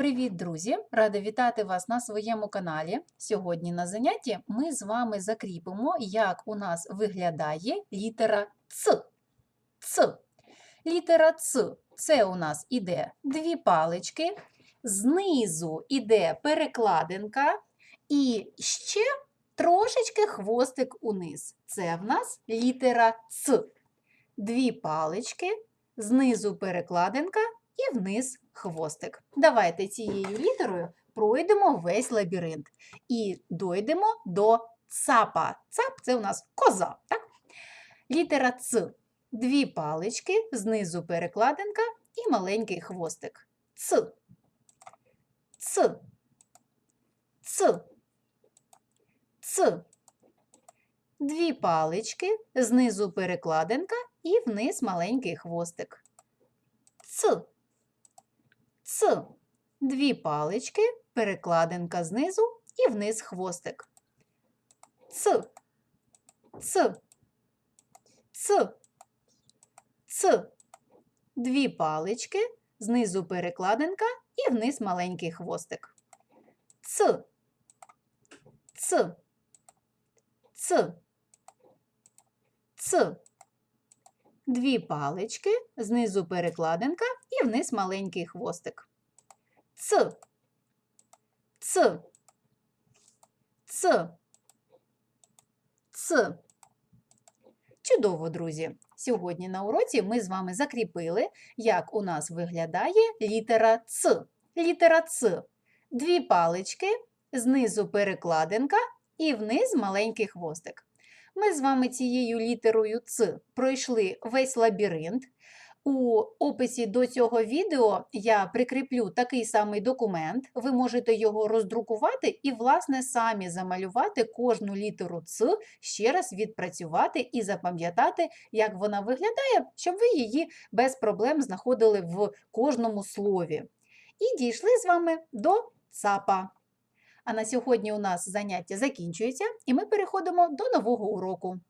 Привіт, друзі! Рада вітати вас на своєму каналі. Сьогодні на занятті ми з вами закріпимо, як у нас виглядає літера Ц. Ц. Літера Ц це у нас іде дві палички, знизу іде перекладинка і ще трошечки хвостик униз. Це в нас літера Ц. Дві палички, знизу перекладинка і вниз хвостик. Давайте цією літерою пройдемо весь лабіринт і дойдемо до цапа. Цап це у нас коза. Так? Літера Ц. Дві палички, знизу перекладинка і маленький хвостик. Ц. Ц. Ц. Ц. Дві палички, знизу перекладинка і вниз маленький хвостик. Ц. Ц. Дві палички, перекладинка знизу і вниз хвостик. Ц. Ц. Ц. Ц. Дві палички, знизу перекладинка і вниз маленький хвостик. Ц. Ц. Ц. Ц. Дві палички, знизу перекладинка і вниз маленький хвостик. Ц. Ц. Ц. Ц. Чудово, друзі! Сьогодні на уроці ми з вами закріпили, як у нас виглядає літера Ц. Літера Ц. Дві палички, знизу перекладинка і вниз маленький хвостик. Ми з вами цією літерою Ц пройшли весь лабіринт. У описі до цього відео я прикріплю такий самий документ. Ви можете його роздрукувати і, власне, самі замалювати кожну літеру Ц, ще раз відпрацювати і запам'ятати, як вона виглядає, щоб ви її без проблем знаходили в кожному слові. І дійшли з вами до ЦАПа. А на сьогодні у нас заняття закінчується, і ми переходимо до нового уроку.